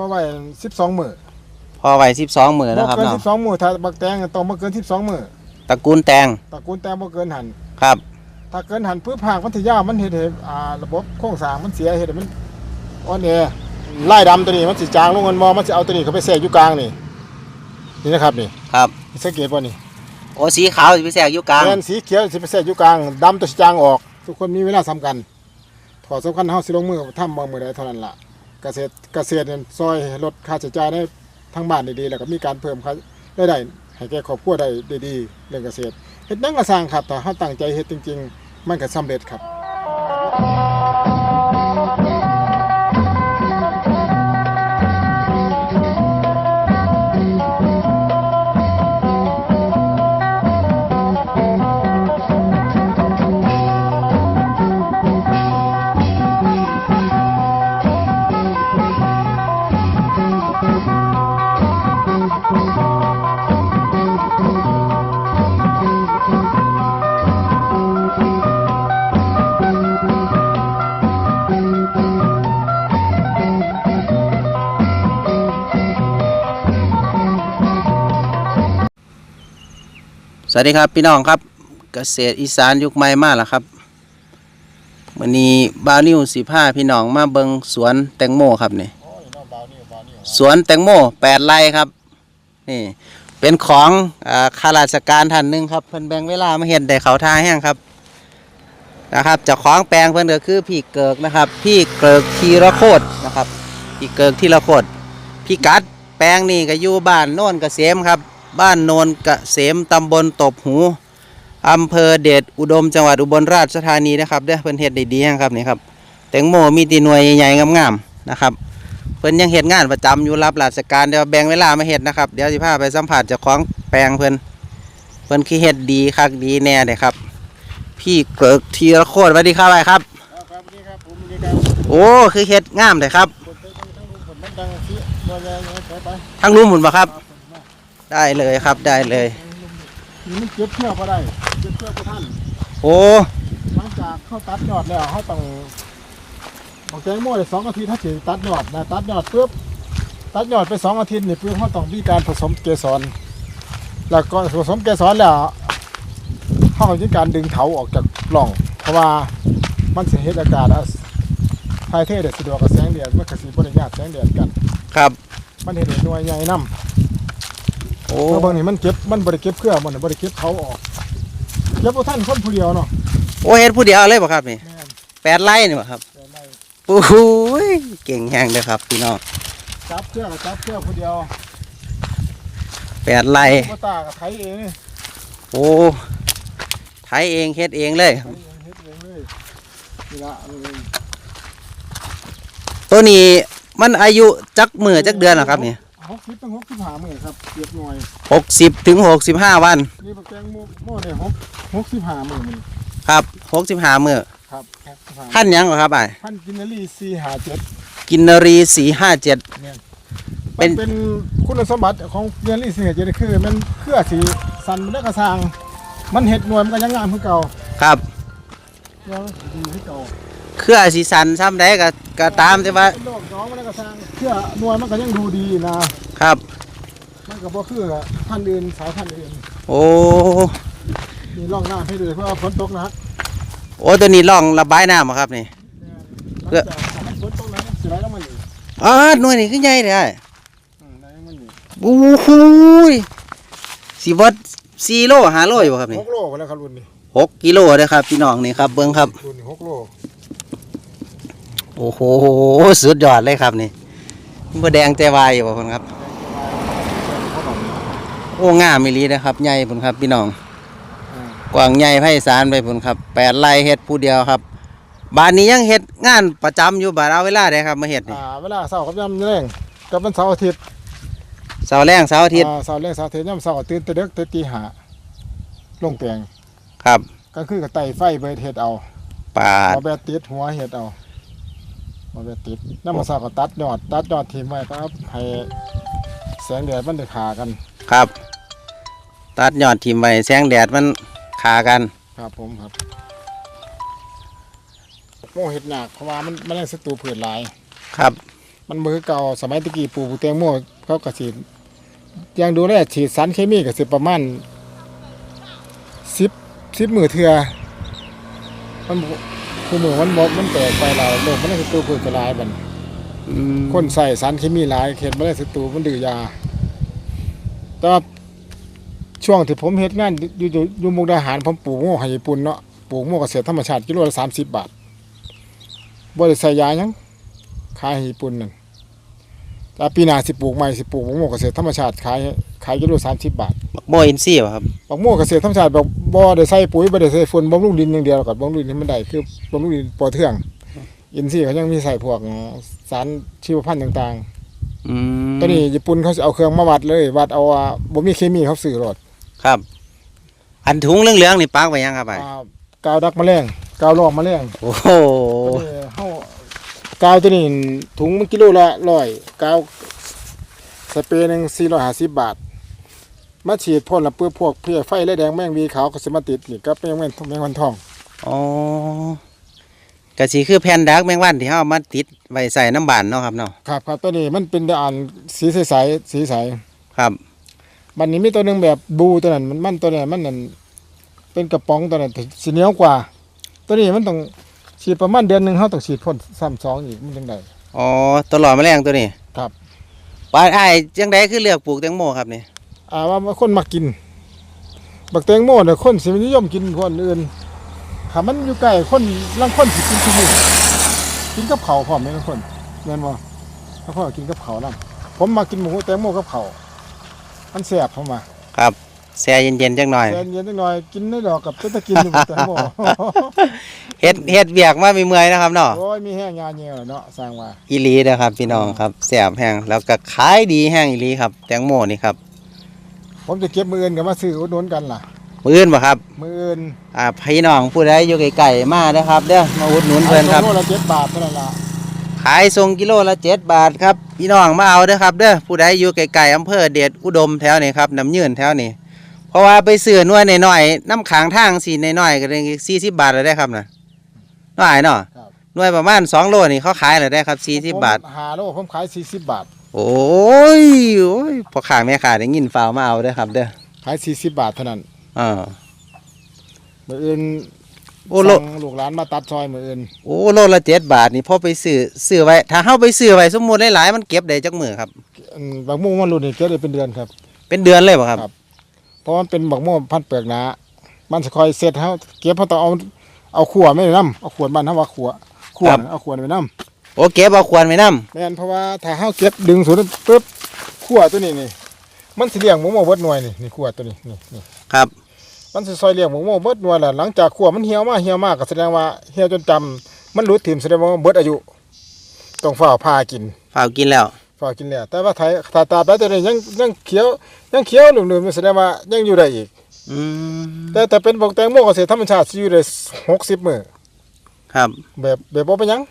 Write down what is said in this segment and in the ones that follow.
อไว้12มื้อพอไว้สิบสองมือบ่นะครับเกินเนาะ12มื้อถ้าบักแตงต้องบ่เกิน12มื้อตระกูลแตงตระกูลแตงบ่เกินหัน ครับ ถ้าเกินหันพื้ผากมันสิยาวมันเฮ็ดให้อ่าระบบโครงสร้างมันเสียเฮ็ดให้มันอ่อนแอลายดำตัวนี้มันสิจางลงมันบ่มันสิเอาตัวนี้เข้าไปแทรกอยู่กลางนี่นี่นะครับนี่ครับ สังเกตบ่นี่โอ้สีขาวสิไปแทรกอยู่กลางแม่นสีเขียวสิไปแทรกอยู่กลางดำตัวสิจางออก ทุกคนมีเวลาสำคัญขอสำคัญเฮาสิลงมือทำบ่มื้อใดเท่านั้นล่ะ เกษตรเกษตรเนี่ยซอยลดค่าใช้จ่ายในทั้งบ้านได้ดีแล้วก็มีการเพิ่มค่าได้ได้ให้แก่ครอบครัวได้ดีๆเรื่องเกษตรเฮ็ดนั่งก็สร้างครับถ้าเฮาตั้งใจเฮ็ดจริง ๆ มันก็สำเร็จครับ วัสดีครับพี่น้องครับเกษตรอีสานยุคใหม่มากแล้วครับวันนี้บาวนิวสิผ้าพี่น้องมาเบิงสวนแตงโมครับนี่สวนแตงโมแปดไร่ครับนี่เป็นของอข้าราชการท่านหนึ่งครับเพิ่นแบ่งเวลามาเห็นได้เขาท่าแห้งครับนะครับจ้าของแปลงเพิ่นก็คือพี่เกิกนะครับ พี่เกิกทีระโคตรนะครับพี่เกิกทีระโคตรพี่กัดแปลงนี่ก็อยู่บ้านโน่นเกษมครับ บ้านโนนเกษมตำบลตบหูอำเภอเดชอุดมจังหวัดอุบลราชธานีนะครับเด้อเพิ่นเฮ็ดได้ดีแฮงครับนี่ครับแตงโมมีตีหน่วยใหญ่ๆงามๆนะครับเพิ่นยังเฮ็ดงานประจำอยู่รับราชการเดี๋ยวแบ่งเวลามาเฮ็ดนะครับเดี๋ยวสิพาไปสัมผัสเจ้าของแปลงเพิ่นเพิ่นคือเฮ็ดดีคักดีแน่เด้ครับ พี่เกิกทีละโคตรสวัสดีครับไอ้ครับครับนี่ครับผมนี่ครับโอ้คือเฮ็ดงามเลยครับคนไปทั้งทั้งคนมันดังสิตัวใหญ่ๆไปไปทั้งรุ่มหมุนบ่ครับ ได้เลยครับได้เลย นี่มันเก็บเที่ยวบ่ได้เก็บเที่ยวบ่ทันโอ้หลังจากเขาตัดยอดแล้วเขาต้องบอกแตงโมได้สองอาทิตย์ถ้าสิตัดยอดนะตัดยอดปุ๊บตัดยอดไปสองอาทิตย์นี่ปุ๊บเขาต้องมีการผสมเกสรแล้วก็ผสมเกสรแล้วเขาก็มีการดึงเถาออกจากปล่อง เพราะว่ามันสิเฮ็ดอากาศอะภายเทศได้สะดวกกับแสงแดดมันก็สิบ่ได้ญาติแสงแดดกัน ครับ มันเห็นหน่วยใหญ่นำ โอ้เมื่อบางนี่มันเก็บมันบริเก็บเครือมันบริเก็บเขาออกเก็บเอาท่านคนผู้เดียวเนาะโอ้เฮ็ดผู้เดียวเลยบ่ครับนี่แม่นแปดไร่นี่บ่ครับแต่ในโอ้โหยเก่งแฮงเลยครับพี่น้องจับเครือกับจับเครือผู้เดียวแปดไร่พ่อตากับไถเองนี่โอ้ไถเองเฮ็ดเองเลยไถเองเฮ็ดเองเลยนี่ละเอาเลยตัวนี้มันอายุจักมือจักเดือนเหรอครับนี่ หกสิบตั้งหกสิบห้าหมื่นครับเก็บหน่วยหกสิบถึงหกสิบห้าวัน นี่ปลาแกงโมโม่ได้หกหกสิบห้าหมื่นครับหกสิบห้ามือครับหกสิบห้าขั้นหยังเหรอครับไอ้พันกินนารีสี่ห้าเจ็ดกินนรีสี่ห้าเจ็ดเป็เป็นน เป็นคุณสมบัติของกินนารีสี่ห้าเจ็ดนี่คือมันเครือสีสันมันได้กระซาง มันเห็ดหน่วยมันก็ยังงามคือเก่าครับ ยังดีคือเก่า เครือสีสันซ้ำได้ก็ก็ตามแต่ว่าดอกน้องมันก็สร้างเพื่อหน่วยมันก็ยังดูดีนะครับ มันก็บ่คือพันธุ์อื่นสายพันธุ์อื่นโอ้มีร่องน้ำให้ด้วยเพราะว่าฝนตกหนักโอ้ตัวนี้ล่องระบายน้ำเหรอครับนี่หลังจากฝนตกหนักสิไหลลงมานี่อ๋อหน่วยนี่คือใหญ่เลยไอ้อืมไหลลงมานี่โอ้โหยสิวัดสี่โลห้าโลอยู่บ่ครับนี่หกโลไปแล้วครับรุ่นนี้หกกิโลเลยครับพี่น้องนี่ครับเบิ้งครับรุ่นนี้หกโล โอ้โหสุดยอดเลยครับนี่บ่แดงแต่วายอยู่บ่คนครับ โอ้งามอีหลีนะครับใหญ่พุ่นครับ พี่น้องอ่ากว้างใหญ่ไพศาลไปพุ่นครับแปดไร่เฮ็ดผู้เดียวครับบ้านนี้ยังเฮ็ดงานประจำอยู่บาดเอาเวลาได้ครับมาเฮ็ดนี่อ่าเวลาเสาร์กับยามแรงกับวันเสาร์อาทิตย์เสาร์แรงเสาร์อาทิตย์อ่าเสาร์แรงเสาร์อาทิตย์ยามเสาร์ตื่นแต่ดึกแต่ตีห้าลงแปลงครับ ก็คือกับไต่ไฟเบิดเฮ็ดเอาปาดเอาแบบติดหัวเฮ็ดเอา เอาแบบติดน้ำมันเสาร์ก็ตัดยอดตัดยอดทิ้งไว้ครับให้แสงแดดมันได้ขากันครับ ตัดยอดทิ่มไว้แสงแดดมันขากันครับผมครับโม่เห็ดหนักเพราะว่ามันมันได้ศัตรูพืชหลาย ครับ มันมือเก่าสมัยตะกี้ปลูกแตงโมเขาก็สิยังดูแลฉีดสารเคมีก็สิประมาณ10 10มื้อเทื่อมันบ่ คือมือมันบ่มันแตกไปหลายโลกมันก็ตัวพืชก็หลายบัดอืมคนใส่สารเคมีหลายเข็ดบ่ได้สตูมันดื้อยา แต่ว่าช่วงที่ผมเฮ็ดงานอยู่อยู่อยู่มุกดาหารผมปลูกโม่ให้ญี่ปุ่นเนาะปลูกโม่เกษตรธรรมชาติกิโลละ30บาทบ่ได้ใส่ยาหยังขายให้ญี่ปุ่นนั่น แต่ปีหน้าสิปลูกใหม่สิปลูกโม่เกษตรธรรมชาติขายขายกิโล30บาทโมอินซี่ป่ะครับบักโม่เกษตรธรรมชาติแบบบ่ได้ใส่ปุ๋ยบ่ได้ใส่ฝุ่นบำรุงดินอย่างเดียวกับบำรุงดินให้มันได้คือบำรุงดินปอเทือง อินทรีย์เขายังมีใส่พวกสารชีวพันธุ์ต่างอืมๆตอนนี้ญี่ปุ่นเขาสิเอาเครื่องมาวัดเลยวัดเอาว่าบ่มีเคมีเขาสื่อรถครับ อันถุงเหลืองๆนี่ปักไว้ยังครับไอ้อ่ากาวดักแมลงกาวลอกแมลงโอ้โหตัวนี้เฮา กาวตัวนี้ถุงมันกิโลละ100กาวสเปรย์หนึง450บาท มาฉีดพ่นละเปื้อพวกเพลี้ยไฟและแดงแมงวีขาวก็สิมาติดนี่ก็เป็นแมงแมงวันทองอ๋อกะสีคือแผ่นดักแมงวันที่เฮามาติดไว้ใส่น้ำบานเนาะครับเนาะครับครับตัวนี้มันเป็นด่านสีใสๆสีใสครับบันนี้มีตัวหนึงแบบบูตัวนั้นมันมันตัวนี้มันนั่นเป็นกระป๋องตัวนั้นสีเหนียวกว่า ตัวนี้มันต้อง ฉีดประมาณเดือนหนึ่งเขาต้องฉีดพ่นซ้ำสองอีกมันจังไดอ๋อตัวหลอดแมลงตัวนี้ครับปานอ้ายจังไดคือเลือกปลูกแตงโมครับนี่อ่าว่าคนมากิน บักแตงโมเนี่ยคนสินิยมกินคนอื่นถ้ามันอยู่ใกล้คนลังคนสิกินทุกมื้อกินกับเขาวพร้อมไหมลังคนแม่นบ่แล้วก็กินกับเขาวนำผมมากินหมูแตงโมกับเขาวมันแซ่บผมมา ครับ แช่เย็นๆจังหน่อยแซ่บเย็นจังหน่อยกินได้ดอกกับเป็นตะกินอยู่แตงโมเฮ็ดเฮ็ดเวียกมามีเมื่อยนะครับเนาะโอ้ยมีแห้งงานเงี้ยเนาะสร้างว่าอีหลีนะครับ พี่น้องครับแซ่บแห้งแล้วก็ขายดีแห้งอีหลีครับ แตงโมนี่ครับ ผมจะเก็บมืออื่นกับมาซื้ออุดหนุนกันล่ะมื้ออื่นบ่ครับ มืออื่นอ่าพี่น้องผู้ใดอยู่ไกลๆมาเด้อครับเด้อมาอุดหนุนเพิ่นครับโลละเจ็ดบาทเท่านั้นล่ะขายส่งกิโลละ7บาทครับพี่น้องมาเอาเด้อครับเด้อผู้ใดอยู่ไกลๆอำเภอเดชอุดมแถวนี้ครับน้ำยืนแถวนี้ เพราะว่าไปซื้อหน่วยน้อยๆน้ำขางทางสีน้อยๆก็ได้40บาทแล้วได้ครับน่ะน้อยเนาะครับหน่วยประมาณ2โลนี่เขาขายแล้วได้ครับ40บาท ผมหาโลผมขายสี่สิบบาท โอ้ยโอ้ยพอขาแม่ขาได้ยินฟ้าวมาเอาเด้อครับเด้อขายสี่สิบบาทเท่านั้นอ่า มืออื่นโอ้โล สั่งลูกหลานมาตัดซอยมืออื่นโอ้โลละเจ็ดบาทนี่พอไปซื้อซื้อไว้ ถ้าเฮาไปซื้อไว้สมมุติหลายๆมันเก็บได้จักมือครับ อืมบักม่วงมันรุ่นนี่เก็บได้เป็นเดือนครับ เป็นเดือนเลยบ่ครับ ครับเพ ราะมันเป็นบักม่วงพันธุ์เปลือกหนามันจะคอยเสร็จเฮาเก็บเพราะต้องเอาเอาขวดไม่ได้นํเอาขวดบ้านเฮาว่าขวดขวดเอาขวดไปนํโอ้เก็บเอาควรไว้นํแม่นเพราะว่าถ้าเฮาเก็บดึงสูงปึ๊บขวดตัวนี้นี่มันสิเลี้ยงหมูหมอเบิดหน่วยนี่นี่ขวดตัวนี้นี่นี่ครับ มันสิซอยเลี้ยงหมูหมอเบิดหน่วยแหละหลังจากขวดมันเหี่ยวมาเหี่ยวมากก็แสดงว่าเหี่ยวจนจำมันหลุดถิ่มแสดงว่ามันเบิดอายุต้องฝ้าวพากินฝ้าวกินแล้วฝ้าวกินแล้วแต่ว่าไทยถ้าตราบใดตัวนี้ยังยังเขียว ยังเขียวหนุ่มๆมันแสดงว่ายังอยู่ได้อีก อืมแต่แต่เป็นบอกแตงโมเกษตรธรรมชาติสิอยู่ได้60มื้อครับแบบแบบบ่เป็นหยัง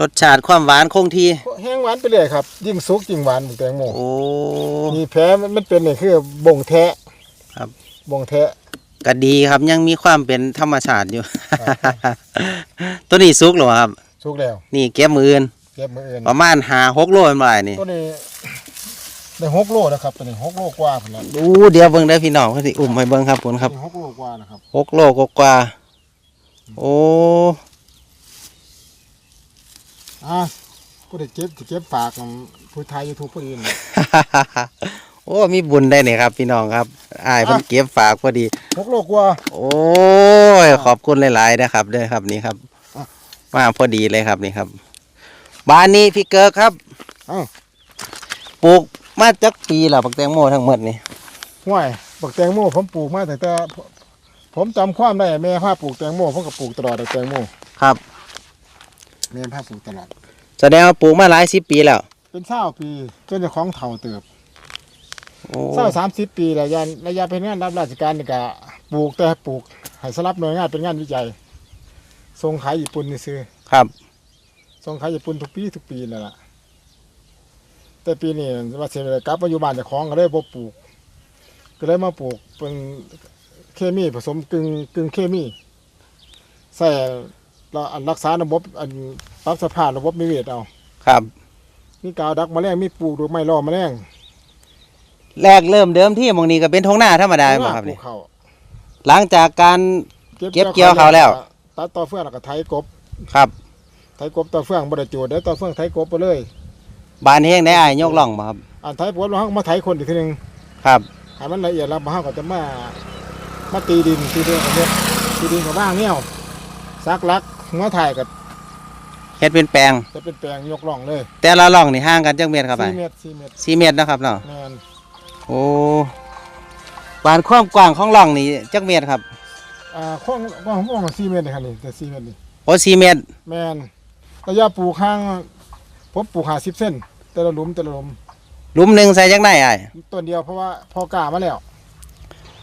รสชาติความหวานคงที่แห้งหวานไปเรื่อยครับ ยิ่งสุกยิ่งหวานบอกแตงโม โอ้นี่แพ้มันมันเป็นนี่คือบ่งแท้ครับ บ่งแท้ก็ดีครับยังมีความเป็นธรรมชาติอยู่ ตัวนี้สุกหรอครับ สุกแล้ว นี่เก็บมืออื่นเก็บมืออื่นประมาณ5 6โลเป็นบ่ายนี่ ตัวนี้ ได้หกโลนะครับตัวนี้หกโลกว่าพุ่นละดูเดี๋ยวเบิ่งได้อพี่น้องเพิ่นสิอุ้มให้เบิ่งครับผลครับหกโลกว่านะครับหกโลกว่าๆโอ้อ่าผู้ใดเก็บสิเก็บฝากของผู้ไทยยูทูบผู้อื่นโอ้มีบุญได้เนี่ยครับ พี่น้องครับอ้ายเพิ่นเก็บฝากพอดีหกโลกว่าโอ้ยขอบคุณหลายๆนะครับเด้อครับนี่ครับอะมาพอดีเลยครับนี่ครับ บ้านนี้พี่เกิร์กครับอ้าวปลูก มาจักปีแล้วปักแตงโมทั้งหมดนี่ห้วยบักแตงโมผมปลูกมาตั้งแต่ ผมจำความได้แม่พาปลูกแตงโมผมก็ปลูกตลอดแตงโมครับ แม่พาปลูกตลอด แสดงว่าปลูกมาหลายสิบปีแล้วเป็นเศร้าปีจนเจะของเฒ่าเติบโอ้เศร้าสามสิบปีระยะระยะเป็นงานรับราชการนี่ก็ปลูกแต่ปลูกให้สลับหน่วยงานเป็นงานวิจัยส่งขายญี่ปุ่นนี่ซื้อครับส่งขายญี่ปุ่นทุกปีทุกปีนั่นแหละ แต่ปีนี้ว่าเสียเลยกลับมาอยู่บ้านเจ้าของก็เลยบ่ปลูก ก็เลยมาปลูกเป็นเคมีผสมกึ่งกึ่งเคมีใส่ละอันรักษาระบบอันปรับสภาพระบบนิเวศเอาครับนมีกาวดักแมลงมีปลูกดอกไม้ล่อแมลงแรกเริ่มเดิมที่หมองนี้ก็เป็นทงหน้าธรรมดาบ่ครับปลูนี่กข้าว หลังจากการ เก็บเกี่ยวข้าวแล้ว ตัดต่อเฟืองแล้วก็ไถกบครับ ไถกบต่อเฟืองบ่ได้โจทย์ได้ต่อเฟืองไถกบไปเลย บานเฮงได้อ้ายยกล่องบ่ครับอันไถกบแล้วเฮามาไถคนอีกทีหนึงครับให้มันละเอียดแล้วเฮาก็จะมามาตีดินตีดินกับเฮ็ดตีดินกับบ้างเนี่ยวซักลักหัวถ่ายกับเฮ็ดเป็นแปลง จะเป็นแปลงยกร่องเลยแต่ละร่องนี่ห่างกันจักเมตรครับอ้าย4เมตร4เมตร4เมตรนะครับเนาะแม่นโอ้บานความกว้างของร่องนี่จักเมตรครับอ่าข้องว่าของของ4เมตรนี่ครับนี่แต่4เมตรนี่โอ้4เมตรแม่นระยะปลูกข้าง ผมปลูก50เส้น แต่ละหลุมแต่ละหลุมหลุมหนึงใส่จักไหนอ้ายต้นเดียวเพราะว่าพอกล้ามาแล้ว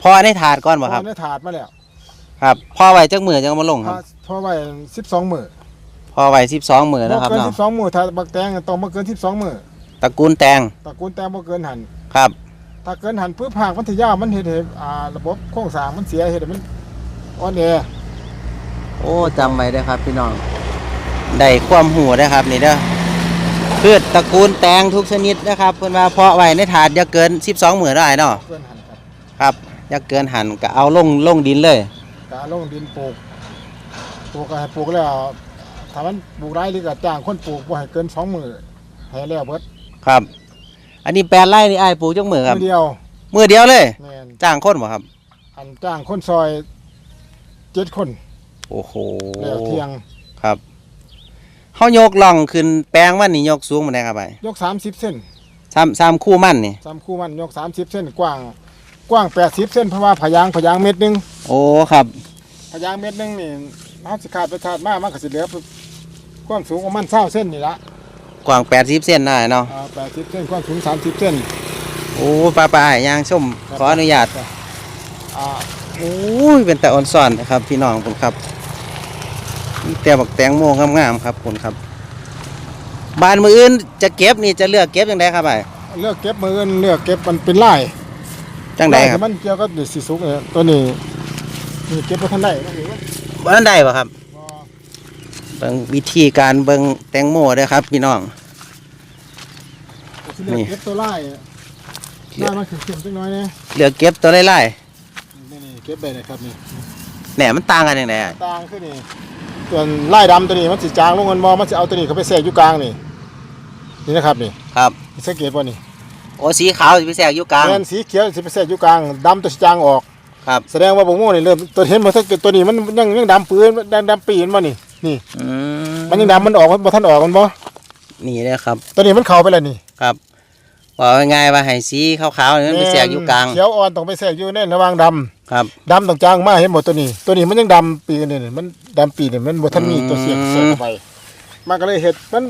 พอในถาดก่อนบ่ครับ พอในถาดมาแล้วครับพอไว้จักมือจังมาลงคพรัอบพอไว้12มื้อพอไว้12มือบ่นะครับเกินเนาะ12มื้อถ้าบักแตงต้องบ่เกิน12มื้อตระกูลแตงตระกูลแตงบ่เกินหัน ครับ ถ้าเกินหันปึ๊บหากมันสิยาวมันเฮ็ดให้อ่าระบบโครงสร้างมันเสียเฮ็ดให้มันอ่อนแอโอ้จำไว้เด้อครับ พี่น้องได้ความหูได้อครับ นี่เด้อ พืชตระกูลแตงทุกชนิดนะครับเพิ่นว่าเพาะไว้ในถาดอย่าเกิน 12มื้อได้เนาะเกินหันครับครับอย่าเกินหันก็เอาลงลงดินเลยกะลงดินปลูกปลูกก็ให้ปลูกแล้วถ้ามันปลูกได้หรือก็จ้างคนปลูกบ่ให้เกิน2มื้อให้แล้วเบิดครับ อันนี้แปดไร่นี่อ้ายปลูกจักมือครับมื้อเดียวมือเดียวเลยแม่นจ้างคนบ่ครับ อันจ้างคนซอยเจ็ดคนโอ้โหแล้วเที่ยงครับ เฮายกล่องขึ้นแปลงมันนี่ยกสูงบ่ได้ครับอ้ายยก30เส้นซ้ำซ้ำคู่มันนี่ สามคู่มันยก30เส้นกว้าง กว้าง80เส้นเพราะว่าพะยางพะยางเม็ดหนึงโอ้ครับพะยางเม็ดหนึงนี่เฮาสิขาดไปขาดมามันก็สิเหลือความสูงของมัน20เส้นนี่ละกว้าง80เซนได้เนาะอ่า80เส้นความสูง30เส้นโอ้ป้าป้าๆย่างชมขออนุญาตอ่า โอ้ยเป็นแต่อ่อนซ่อนนะครับพี่น้องผมครับมี แต่บักแตงโมงามๆครับผมครับบ้านมืออื่นจะเก็บนี่จะเลือกเก็บจังไดครับไอ้เลือกเก็บมืออื่นเลือกเก็บมันเป็นลายจังไดครับลายที่มันเกี่ยวกับเด็สีสุกเนี่ยตัวนี้นี่เก็บบ่ทันได้มันนี่บ้านใดบ่ครับบ่เบิ่งวิธีการเบิ่งแตงโมเด้อครับ พี่น้องสิเลือกนี่เก็บตัวลายลายมันเข้มๆจังน้อยนะเลือกเก็บตัวไล่นี่นี่เก็บได้เลยครับนี่ๆแหนมันต่างกันจังไดอ้ายต่างคือนี่ ส่วนลายดำตัวนี้มันสิจางลงเงินบ่มันสิเอาตัวนี้เข้าไปแทรกอยู่กลางนี่นี่นะครับนี่ครับสังเกตบ่นี่โอ้สีขาวสิไปแทรกอยู่กลางแทนสีเขียวสิไปแทรกอยู่กลางดำตัวสิจางออกครับแสดงว่าบ่โม่นี่เริ่มตัวเห็นบ่ถ้าเกิดตัวนี้มันยังยังดำปืนดำดำปีนมานี่นี่อืมมันยังดำมันออกมันบ่ทันออกมันบ่นี่เด้อครับ ตัวนี้มันเข้าไปแล้วนี่ครับ ว่าง่ายๆว่าให้สีขาวๆนี่มันไปแทรกอยู่กลาง เขียวอ่อนต้องไปแทรกอยู่ในระหว่างดำครับ ดำต้องจางมาเห็นหมดตัวนี้ ตัวนี้มันยังดำปีกันนี่มันดำปีนี่มันบ่ทันมีตัวเสียงอืมใส่เข้าไป มันก็เลยเฮ็ดมัน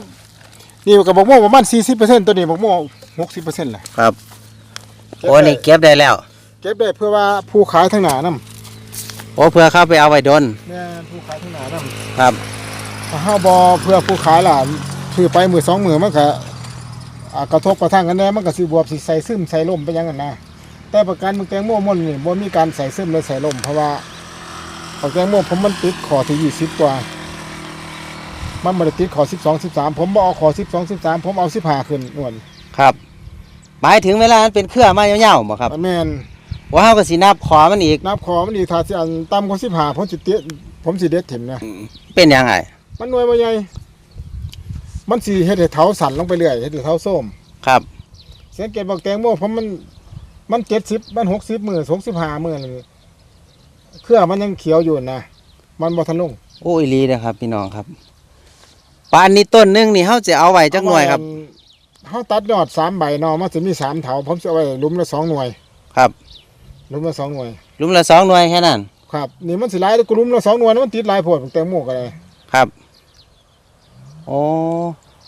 นี่ก็บอกว่าประมาณ40%ตัวนี้บอกว่า60%แหละครับเก็บโอ้นี่ได้เก็บได้แล้ว เก็บได้เพื่อว่าผู้ขายทางหน้านำโอ้เพื่อเข้าไปเอาไว้ดนแม่ผู้ขายทางหน้านำครับ ถ้าเฮาบ่เพื่อผู้ขายล่ะซื้อไปมือสองมือมันก็ อ่ากระทบกระทั่งกันแน่มันก็สิบวบสิใส่ซึมใส่ลมไปอยังนั้นนะแต่ประกันมึงแตงโมม่อนนี่บ่มีการใส่ซึมเลยใส่ลมเพราะว่าของแตงโมผมมันติดขอที่20กว่า มันบ่ได้ติดขอ12 13ผมบ่เอาขอ12 13ผมเอา15ขึ้นนวลครับ หมายถึงเวลามันเป็นเครือมายาวๆบ่ครับแม่นว่าเฮาก็สินับขอมันอีก นับขอมันอีกถ้าสิอันต่ำกว่า15ผมสิเตะผมสิเด็ดถิ่มนะเป็นยังไงมันหน่วยบ่ใหญ่ มันสิเฮ็ดให้เถาสั่นลงไปเรื่อยเฮ็ดให้เถาส้มครับ สังเกตบอกแตงโมผมมันมันเจ็ดสิบมันหกสิบมือหกสิบห้ามือนี่เครือมันยังเขียวอยู่นะมันบ่ทันลงโอ้อีหลีนะครับพี่น้องครับปานนี้ต้นหนึงนี่เฮาจะเอาไว้จักหน่วยครับเฮาตัดยอดสามใบเนอมันจะมีสามเถาผมจะเอาไว้หลุมละสองหน่วย ครับหลุมละสองหน่วยหลุมละสองหน่วยแค่นั้นครับนี่มันสิหลายแต่กูหลุมละสองหน่วยนะมันติดหลายโพดบอกแตงโมก็ได้ครับ โอ้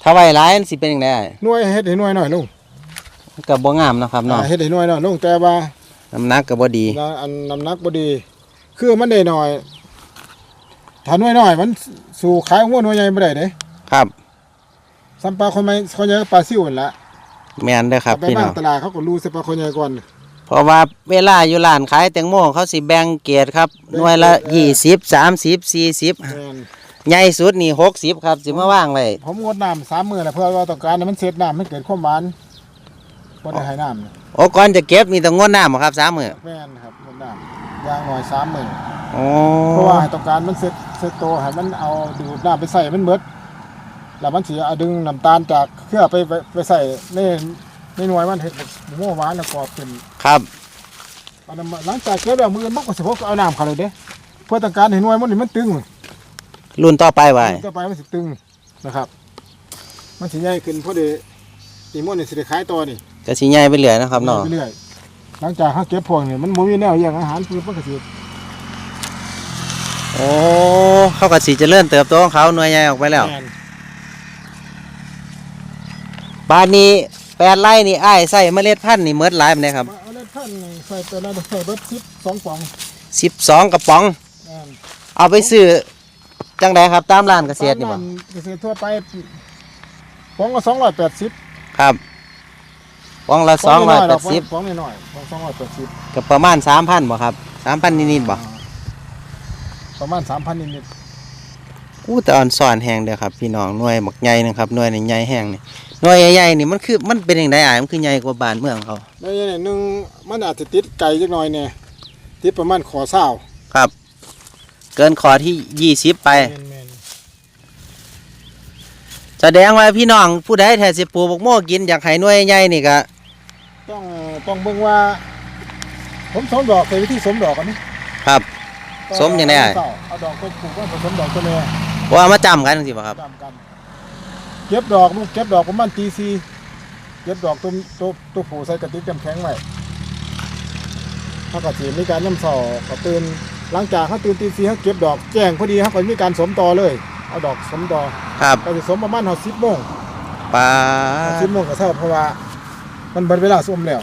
ถ้าไว้หลายมันสิเป็นจังไดอ้ายหน่วยเฮ็ดให้หน่วยหน่อยลุงมันก็บ่งามเนาะครับเนาะอ่าเฮ็ดให้หน่วยหน่อยลุงแต่ว่าน้ำหนักก็บ่ดีอันน้ำหนักบ่ดี คือมันได้หน่อยถ้าหน่วยน้อยมันสู่ขายหัวหน่วยใหญ่บ่ได้เด้ครับ สัมปลาคนใหม่คนใหญ่ก็ปลาซิ่วนั่นละแม่นเด้อครับไปพี่บ้าน้งองตลาดเขาก็รู้สิปลาคนใหญ่ก่อน เพราะว่าเวลาอยู่ร้านขายแตงโมเขาสิแบ่งเกรดครับหน่วยละแบ่งเกรด ยี่สิบสามสิบสี่สิบแม่น ใหญ่สุดนี่หกสิบครับสิมาว่างไว้ผมงดน้ำสามมื้อแหละเพื่อว่าต้องการให้มันเสร็จน้ำให้เกิดความหวานบ่ได้ให้น้ำนี่โอ้ก่อนจะเก็บนี่ต้องงดน้ำบ่ครับสามมื้อแม่นครับงดน้ำอย่างหน่อยสามมื้อโอ้เพราะว่าให้ต้องการมันเสร็จเสร็จโตให้มันเอาดูดน้ำไปใส่มันเบิดแล้วมันสิเอาดึงน้ำตาลจากเครือไปไปไปใส่ในในหน่วยมันเฮ็ดหมูหวานแล้วกรอบขึ้นครับอันนั้นหลังจากเก็บแล้วมือมันก็สิพกเอาน้ำเข้าเลยเด้เพื่อต้องการให้หน่วยมันนี่มันตึง รุ่นต่อไปไว้ต่อไปมันสิตึงนะครับ มันสิใหญ่ขึ้นเพราะเดอีมันนี่สิได้ขายต่อนี่ก็สิใหญ่ไปเรื่อยนะครับเนาะไปเรื่อยหลังจากเขาเก็บพวกนี่มันบ่มีแนวอย่างอาหารคือมันก็สิโอ้เขาก็สิเจริญเติบโตของเขาหน่วยใหญ่ออกไปแล้วแม่นบ้านนี้แปดไร่นี่อ้ายใส่เมล็ดพันธุ์นี่เมดหลายปานใดครับมาเอาเล็ดพันนี่ใส่ไปแล้วใส่เบิด10 2ปองสิบสองกระป๋องแม่นเอาไปซื้อ จังไดครับตามร้านเกษตรนี่บ่ตามร้าเกษตรทั่วไปปองละ280ครับป๋องละสองร้อยแปดสิบปองน้อยๆปอง280ก็ประมาณสามพันบ่ครับสามพันนิดๆบ่ประมาณ3,000นิดอู้แต่อ่อนสอนแห้งเด้อครับ พี่น้องหน่วยบักใหญ่นึงครับหน่วยนี่ใหญ่แห้งนี่หน่วยใหญ่ๆนี่มันคือมันเป็นจังไดอ้ายมันคือใหญ่กว่าบ้านเมืองเขาๆแล้วอย่างหนึงมันอาจจะติดไก่จักหน่อยแน่ติดประมาณขอเศร้าครับ เกินขอที่ยี่สิบไป แม่นแสดงว่าพี่น้องผู้ใดแท้สิปลูกบักโม่กินอยากให้หน่วยใหญ่นี่ก็ๆต้องต้องเบิ่งว่า ผมสมดอกใส่วิธีสมดอกกันนี่ครับ สมยังไงอะเอาดอกก็ปลูกว่าผสมดอกตัวแม่ว่ามาจำกันจังซี่บ่ครับ ตามกัน เก็บดอกลูกเก็บดอกประมาณตีสี่เก็บดอกตัวตัวตัวผู้ใส่กระติกน้ำแข็งไว้ เขาก็สิมีการน้ำสอก็ตื่นหลังจากเขาตื่นตีสี่เขาเก็บดอกแจ้งพอดีเขาก็มีการสมต่อเลยเอาดอกสมต่อครับก็จะสมประมาณเขาสิบโมงปลาสิบโมงก็เช้าเพราะว่า มันเบิดเวลาสมแล้ว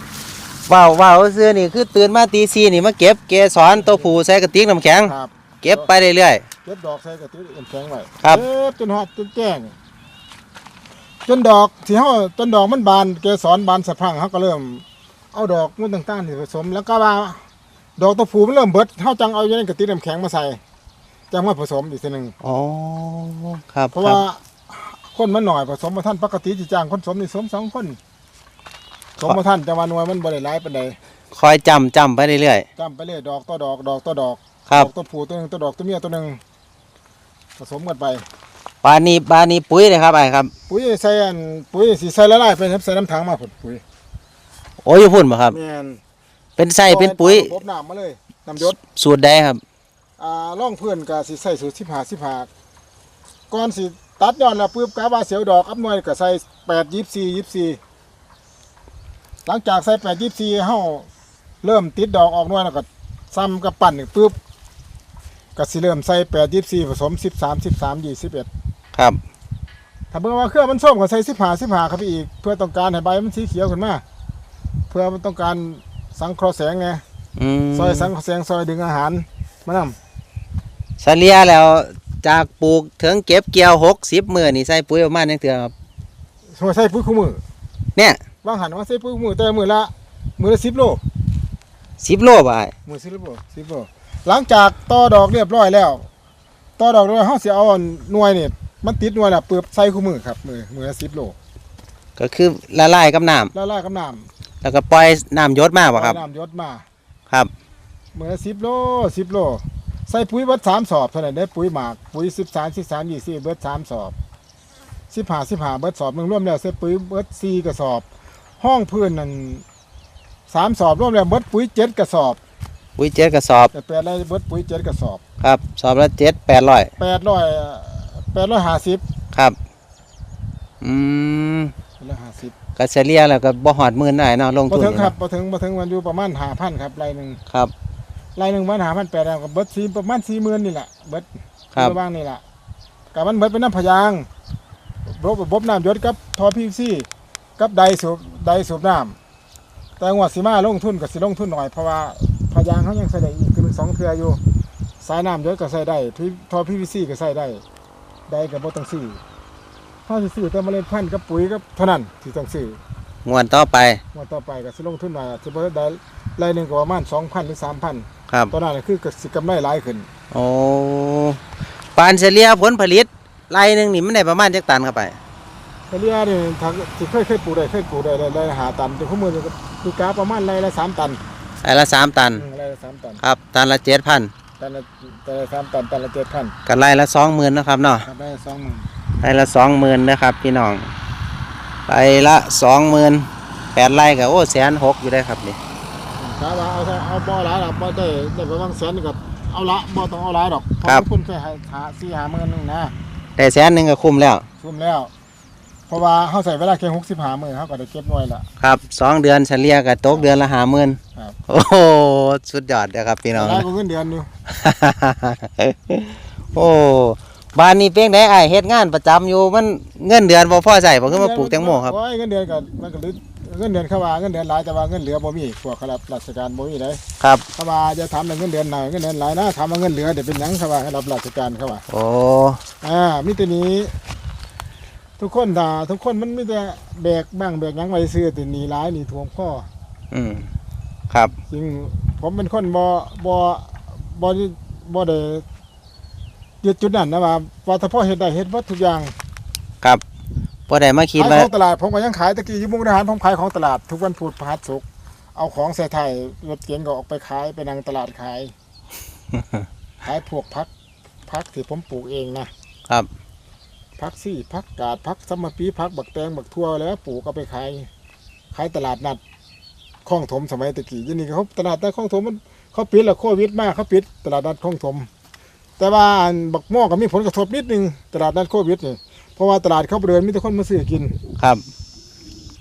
ว้าวว้าวซื้อนี่คือตื่นมาตีสี่นี่มาเก็บเกสรตัวผู้ใส่กระติกน้ำแข็งครับเก็บไปเรื่อยเก็บดอกใส่กระติกน้ำแข็งไว้ครับเก็บจนฮอดจนแจ้งจนดอกที่เฮาจนดอกมันบานเกสรบานสะพรั่งเฮาก็เริ่ม เอาดอกมันต่างๆที่ผสม แล้วก็ว่าดอกตัวผู้มันเริ่มเบิดเฮาจังเอาอยู่ในกระติกน้ำแข็งมาใส่จังมาผสมอีกทีหนึงๆอ๋อครับเพราะครัว่าบคนมันหน่อยผสมบ่ทันปกติสิจ้างคนสมนี่สมสองคนสมบ่ทันแต่ว่าหน่วยมันบ่ได้หลายปานใดคอยจำจำไปเรื่อยจำไปเลยดอกต่อดอกดอกต่อดอกๆครับดอกตัวผู้ตัวหนึงตัวดอกตัวเมียตัวหนึงผสมกันไปปลานี้ปลานี้ปุ๋ยเลยครับไอ้ครับ ปุ๋ยใส่อันปุ๋ยสิใส่ละลายไปครับใส่น้ำถังมาผลปุ๋ย โอ้ยอยู่พุ่นบ่ครับ แม่นเป็นไส้เป็นปุ๋ยระบบน้ำมาเลยน้ำยศสูตรใดครับอ่าร่องเพื่อนก็สิใส่สูตร15 15ก่อนสิตัดยอดแล้วปุ๊บกะว่าเสียวดอกอับหน่วยก็ใส่8 24 24หลังจากใส่8 24เฮาเริ่มติดดอกออกหน่วยแล้วก็ซ้ำกับปั่นนี่ปุ๊บก็สิเริ่มใส่8 24ผสม13 13 21ครับถ้าเบิ่งว่าเครื่องมันส้มก็ใส่สิบหาสิบหาครับพี่อีก เพื่อต้องการให้ใบมันสีเขียวขึ้นมา เพื่อมันต้องการสังเคราะห์แสงไงอืมซอยสังเคราะห์แสงซอยดึงอาหารมานำเฉลี่ยแล้วจากปลูกถึงเก็บเกี่ยวหกสิบมื้อนี่ใส่ปุ๋ยประมาณจังเทื่อครับช่วยใส่ปุ๋ยคู่มือเนี่ยวางหันว่าใส่ปุ๋ยคู่มือแต่มือละมือละสิบโลสิบโลบ่ไอ้มือสิบโลสิบโลหลังจากต่อดอกเรียบร้อยแล้วต่อดอกเรียบร้อยเฮาสิเอาหน่วยนี่มันติดหน่วยแล้วเปิบใส่คู่มือครับมือมือละสิบโลก็คือละลายกับน้ำแล้วลากกับน้ แล้วก็ปล่อยน้ำหยศมาำบ่ครับ น้ำหยศมาครับมือละสิบโลสิบโล ใส่ปุ๋ยเบิดสามสอบเท่านั้นได้ปุ๋ยหมากปุ๋ยสิบสามสิบสามยี่สิบเบิดสามสอบสิบห้าสิบห้าเบิดสอบหนึ่งรวมแล้วใส่ปุ๋ยเบิดสี่กระสอบ ห้องพื้นนั่นสามสอบรวมแล้วเบิดปุ๋ยเจ็ดกระสอบ ปุ๋ยเจ็ดกระสอบแต่แปดไรเบิดปุ๋ยเจ็ดกระสอบครับสอบละเจ็ดแปดร้อยแปดร้อยแปดร้อยห้าสิบครับ อืมแปดร้อยห้าสิบ ก็เฉลี่ยแล้วก็บ่หอดหมื่นได้เนาะลงพอทุนถึงนี่ครับเนาะพอถึงพอถึงวันอยู่ประมาณห้าพันครับไรหนึ่งครับ ไรหนึ่งวันห้าพันแปดแล้วก็เบิดสี่ประมาณสี่หมื่นนี่แหละเบิดครับอยู่บ้างนี่แหละกับมันเบิดเป็นน้ำพะยางระบบระบบน้ำหยศกับทอพีซีกับไดสูบไดสูบน้ำแต่งวดสีมาลงทุนกับสิลงทุนหน่อยเพราะว่าพะยางเขายังใส่ได้อีกคือสองเทืออยู่ สายน้ำหยศก็ใส่ได้พี่ทอพีซีก็ใส่ได้ไดกับบ่ต้องซื้อ ถ้าสิซื้อแต่เมล็ดพันธุ์กับปุ๋ยก็เท่านั้นที่ต้องซื้องวดต่อไป งวดต่อไปก็สิลงทุนมาสิบ่ได้รายหนึ่งก็ประมาณ2,000หรือ3,000ครับ ตอนนั้นก็คือก็สิกำไรหลายขึ้นโอ้ปานเฉลี่ยผลผลิตไร่หนึงนี่มันได้ประมาณจักตันครับไปเฉลี่ยนี่ทางที่เคยเคยปลูกได้เคยปลูกได้ได้ได้หาตันแต่ข้อมือนี่ก็คือกาประมาณไรละสามตันไร่ละสามตัน อืมไรละสามตัน ครับ ตันละเจ็ดพันตันละตันละสามตันตันละเจ็ดพันกับไร่ละสองหมื่นนะครับเนาะ ครับได้สองหมื่น ไร่ละสองหมื่นนะครับพี่น้องไร่ละสองหมื่นแปดไร่กับโอ้แสนหกอยู่ได้ครับนี่ถ้าว่าเอาเอาบ่อหลายดอกบ่อได้ได้ประมาณแสนนี่ก็เอาละบ่ต้องเอาหลายดอกเพราะคุณเคยหาสี่หาหมื่นหนึงนะแต่แสนหนึ่งก็คุ้มแล้วซุ่มแล้ว เพราะว่าเขาใส่เวลาแค่หกสิบหาหมื่นเขาก็ได้เก็บน่วยละครับสองเดือนเฉลี่ยกับตกเดือนละห้าหมื่นครับโอ้โหสุดยอดนะครับพี่น้องหลายกว่าเงินเดือนอยู่โอ้ บ้านนี้เพียงได้ไอายเฮ็ดงานประจำอยู่มันเงินเดือนบ่พอใส่บ่คือมาปลูกแตงโมครับโอ้ยเงินเดือนก็มันก็เหลือเงินเดือนเขาว่าเงินเดือนหลายแต่ว่าเงินเหลือบ่มีพวกข้าราชการบ่มีเลยครับเขาว่าจะทำแต่เงินเดือนหน่อยเงินเดือนหลายนะทำมาเงินเหลือเดี๋ยวเป็นหยังเขาว่าให้รับราชการเขาว่าโอ้อ่ามีแต่นี้ ทุกคนด่าทุกคนมันมีแต่แบกบ้างแบกหยังไว้ซื้อแต่หนีร้ายหนีทวงพ่ออืมครับ จริงผมเป็นคนบ่บ่บ่ได้บ่ได้ ยึดจุดนั้นนะว่าว่าถ้าพ่อเฮ็ดได้เฮ็ดหมดทุกอย่างครับบ่ได้มาคิดขายว่า ของตลาดผมก็ยังขายตะกี้อยู่มุกดาหารผมขายของตลาด ทุกวันพุธพฤหัสศุกร์เอาของใส่ไทยรถเก๋งก็ออกไปขายไปนั่งตลาดขาย ขายพวกพักพักที่ผมปลูกเองนะครับ พักซี่พักกาดพักสมปีพักบักแตงบักทั่วแล้วปลูกก็ไปขายขายตลาดนัดคลองถมสมัยตะกี้ยันนี่เขาตลาดนัดคลองถมมันเขาปิดแล้วโควิดมากเขาปิดตลาดนัดคลองถม แต่ว่าอันบักหม้อก็มีผลกระทบนิดนึงตลาดนัดโควิดนี่เพราะว่าตลาดเขาเดินมีแต่คนมาซื้อกินครับ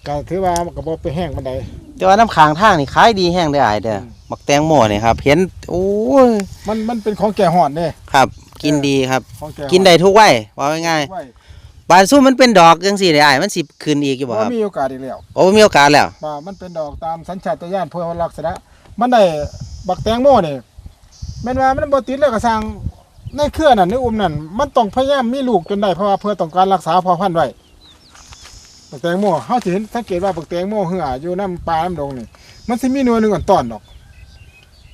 ก็ถือว่ามันก็บ่ไปแห้งบันไดแต่ว่าน้ำค้างทางนี่ขายดีแห้งได้ออ้ายเด้อบักแตงโมนี่ครับเห็นโอ้ยมันมันเป็นของแก่ห่อนเด้ครับ กินดีครับ ของแก่กินได้ทุกวัยว่าง่ายไว้ๆบานสู้มันเป็นดอกจังซี่ได้อ้ายมันสิขึ้นอีกอยู่บ่บ่ครับมีโอกาสอีกแล้ว โอ้มีโอกาสแล้ว ว่ามันเป็นดอกตามสัญชาตญาณเพื่อลักษณะมันได้บักแตงโมนี่แม่นว่ามันบ่ติดแล้วก็สร้าง ในเครือนั่นในอุ้มนั่นมันต้องพยายามมีลูกจนได้เพราะว่าเพื่อต้องการรักษาเผ่าพันธุ์ไว้บักแตงโมเฮาสิเห็นสังเกตว่าบักแตงโมเหืออยู่น้ำปลาน้ำดงนี่มันสิมีหน่วยหนึงอ่อนต้อนดอก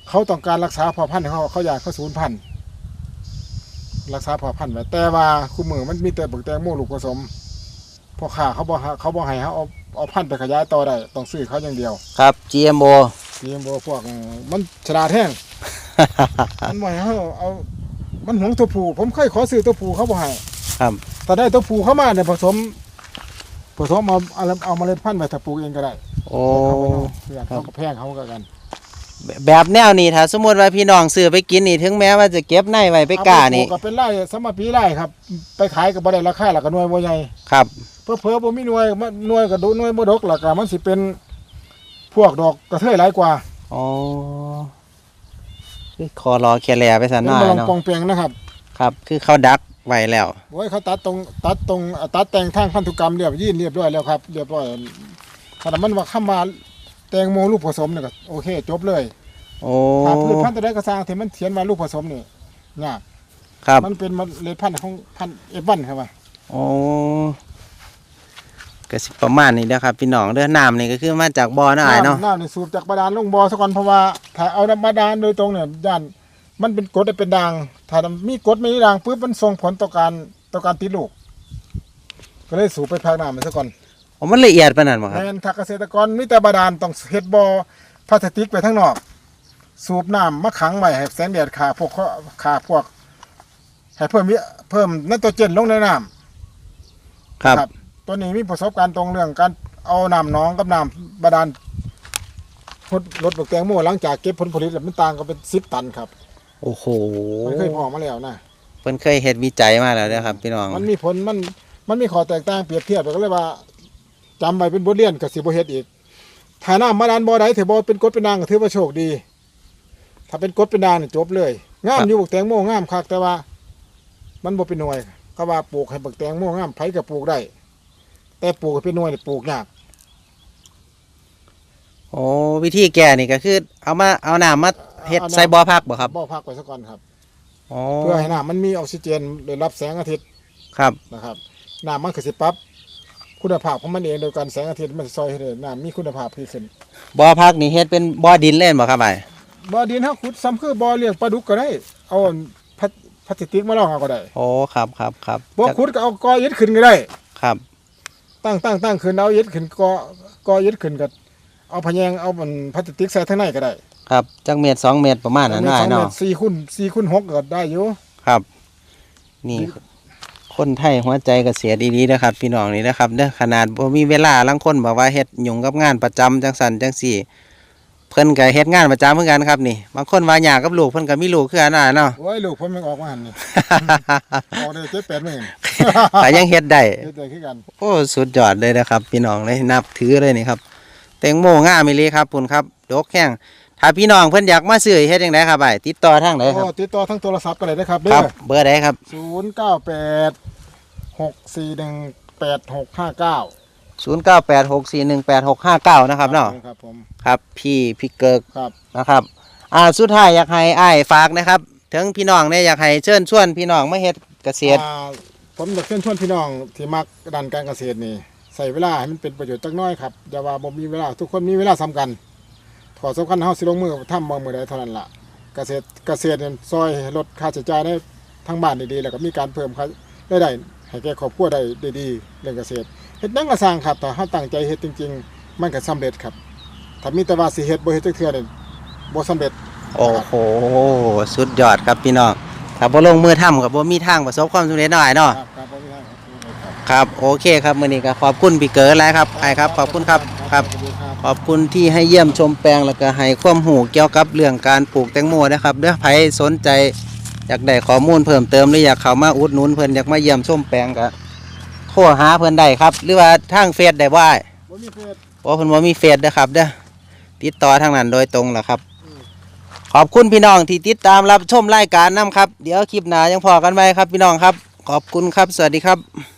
เขาต้องการรักษาเผ่าพันธุ์ให้เขาเขาอยากเขาสูญพันธุ์รักษาเผ่าพันธุ์ไว้แต่ว่าคู่มือมันมีแต่บักแตงโมลูกผสมพอค้าเขาบ่ให้เขาบ่ให้เขาเอาเอาพันธุ์ไปขยายต่อได้ต้องซื้อเขาอย่างเดียวครับ GMO นี่บ่พวกมันฉลาดแห้งมันบ่ให้เขาเอา มันหวงตัวผู้ผมเคยขอซื้อตัวผู้เขาบ่ให้ครับ แต่ได้ตัวผู้เข้ามาเนี่ยผสม ผสมเอาเอาเอาเมล็ดพันธุ์ไปถ้าปลูกเองก็ได้โอ้เขาไปเอาเพื่อนเขาก็แพงเขาก็กันแบบแนวนี้ถ้าสมมุติว่าพี่น้องซื้อไปกินนี่ถึงแม้ว่าจะเก็บในไว้ไปกล้านี่เอไปปลูก็เป็นไร่สมปีไร่ครับ ไปขายก็บ่ได้ราคาแล้วก็หน่วยบ่ใหญ่ ครับ เพื่อเพื่อบ่มีหน่วยมันหน่วยก็ดูหน่วยบ่ดกแล้วก็มันสิเป็นพวกดอกกระเทยหลายกว่า อ๋อ คือคอรอแคแลไปสันหมันน่อยบ่ลองเนาะปองเปียงนะครับครับ คือเขาดักไว้แล้ว โอ้ยเขาตัดตรงตัดตรงตัดแต่งทางพันธุกรรมเรียบยื่นเรียบร้อยแล้วครับเรียบร้อยถ้ามันว่าเข้ามาแตงโมลูกผสมเนี่ยก็โอเค จบเลยโอ้ถ้าพืชพันธุ์ตัวใดก็สร้างที่มันเขียนว่าลูกผสมนี่ยากครับมันเป็นเมล็ดพันธุ์ของพันธุ์เอฟวันครับว่าโอ้ ก็สิประมาณนี้นะครับพี่น้องเด้อน้ำนี่ก็คือมาจากบ่อนะอ้ายเนาะน้ำนี่สูบจากบาดาลลงบ่อซะก่อนเพราะว่าถ้าเอาน้ำบาดาลโดยตรงเนี่ยย่านมันเป็นกรดเป็นด่าง ถ้ามีกรดไม่มีด่างปุ๊บมันส่งผลต่อการต่อการติดลูก ก็เลยสูบไปพักน้ำมันซะก่อนโอ้มันละเอียดปานนั้นบ่ครับแม่นถ้าเกษตรกรมีแต่บาดาลต้องเฮ็ดบ่อพลาสติกไปข้างนอก สูบน้ำมาขังไว้ให้แสงแดดขาพวกเขาขาพวกให้เพิ่มมีเพิ่มไนโตรเจนลงในน้ำครับ ตัวนี้มีประสบการณ์ตรงเรื่องการเอาน้ำหน้องกับน้ำบาดาลรถรถบักแตงโมหลังจากเก็บผลผลิตแล้วมันต่างกันเป็น10ตันครับโอ้โหมันเคยพอมาแล้วนะเพิ่นเคยเฮ็ดวิจัยมาแล้วเด้อครับ พี่น้อง มันมีผลมันมันมีข้อแตกต่างเปรียบเทียบก็เลยว่าจำไว้เป็นบทเรียนกับสิบ่เฮ็ดอีกถ้าน้ำบาดาลบ่ใดถือบ่เป็นกรดเป็นด่างก็ถือว่าโชคดี ถ้าเป็นกรดเป็นด่างนี่จบเลยงามอยู่บักแตงโมงามคักแต่ว่า มันบ่เป็นหน่วยก็ว่าปลูกให้บักแตงโมงามไผก็ปลูกได้ แต่ปลูกให้เป็นหน่วยนี่ปลูกยากโอ้วิธีแก้นี่ก็คือ เอามาเอาน้ำมาเฮ็ดใส่บ่อพักบ่ครับบ่อพักไว้ซะก่อนครับอ๋อเพื่อให้น้ำมันมีออกซิเจนได้รับแสงอาทิตย์ครับนะครับน้ำมันก็สิปรับคุณภาพของมันเองโดยการแสงอาทิตย์มันสิซอยให้ได้น้ำมีคุณภาพที่ขึ้นบ่อพักนี่เฮ็ดเป็นบ่อดินเล่นบ่ครับไอ้บ่อดินเฮาขุดซ้ำคือบ่อเลี้ยงปลาดุกก็ได้เอาพลาพลาสติกมาลองเอาก็ได้โอ้ครับครับครับบ่จักขุดก็เอากอยึดขึ้นก็ได้ครับ ตั้งตั้งตั้งขึ้นเอายึดขึ้นกอกอยึดขึ้นก็เอาพะแยงเอามันพลาสติกใส่ข้างในก็ได้ครับจักเมตรสองเมตรประมาณนั้นมีได้สองเมเนาะตรสี่คูณสี่คูณหกก็ได้อยู่ครับ นี่คนไทยหัวใจก็เสียดีๆนะครับ พี่น้องนี่นะครับเด้อขนาดบ่มีเวลาลังคนบอกว่าเฮ็ดหยุ่งกับงานประจำจังสันจังสี่ เพิ่นก็เฮ็ดงานประจำเหมือนกันครับนี่ บางคนว่าหยากกับลูกเพิ่นก็มีลูกคือกันน่ะเนาะ โอ้ยลูกผมมันออกมาหันนี่ ออกได้เจ็ดแปดหมื่นก็ยังเฮ็ดได้ เฮ็ดได้คือกันโอ้สุดยอดเลยนะครับ พี่น้องเลยนับถือเลยนี่ครับแตงโมง่ามอีหลีครับคุณครับดกแข้งถ้าพี่น้องเพิ่นอยากมาซื้อเฮ็ดจังไดครับไอ้ติดต่อทางไหนคโอ้รับติดต่อทั้งโทรศัพท์ก็ได้นะครับคเด้รัอบเบอร์ใดครับ ศูนย์เก้าแปดหกสี่หนึ่งแปดหกห้าเก้า 0986418659นะครับเนาะครับผมครับพี่พี่เกิกครับนะครับ อ่าสุดท้ายอยากให้อ้ายฝากนะครับถึงพี่น้องเนี่ยอยากให้เชิญชวนพี่น้องมาเฮ็ดเกษตรอ่าผมอยากเชิญชวนพี่น้องที่มักด้านการเกษตรนี่ใส่เวลาให้มันเป็นประโยชน์จักหน้อยครับอย่าว่าบ่มีเวลาทุกคนมีเวลาสำคัญขอสำคัญเฮาสิลงมือทำบ่มือใดเท่านั้นล่ะเกษตรเกษตรเนี่ยซอยให้ลดค่าใช้จ่ายในทั้งบ้านได้ดีแล้วก็มีการเพิ่มค่ารายได้ให้แก่ครอบครัวได้ได้ดีเรื่องเกษตร เฮ็ดหยังก็สร้างครับแต่เฮาตั้งใจเฮ็ดจริง ๆ มันก็สำเร็จครับถ้ามีแต่ว่าสิเฮ็ดบ่เฮ็ดจักเทื่อนี่บ่สำเร็จโอ้โห สุดยอดครับพี่น้องถ้าบ่ลงมือทำกับบ่มีทางประสบความสำเร็จหน่อยเนาะครับครับบ่มีทางครับครับโอเคครับมื้อนี้ก็ขอบคุณพี่เก๋หลายครับไอ้ครับ ขอบคุณครับครับ สวัสดีครับ ขอบคุณที่ให้เยี่ยมชมแปลงแล้วก็ให้ความรู้เกี่ยวกับเรื่องการปลูกแตงโมนะครับเด้อใครสนใจอยากได้ข้อมูลเพิ่มเติมหรืออยากเข้ามาอุดหนุนเพิ่นอยากมาเยี่ยมชมแปลงก็ โทรหาเพิ่นได้ครับ หรือว่าทางเฟซได้บ่อ้ายบ่มีเฟซเพราะเพิ่นบ่มีเฟซนะครับเด้อติดต่อทางนั้นโดยตรงแหละครับ ขอบคุณพี่น้องที่ติดตามรับชมรายการนํครับ เดี๋ยวคลิปหน้ายังพอกันไหมครับ พี่น้องครับ ขอบคุณครับ สวัสดีครับ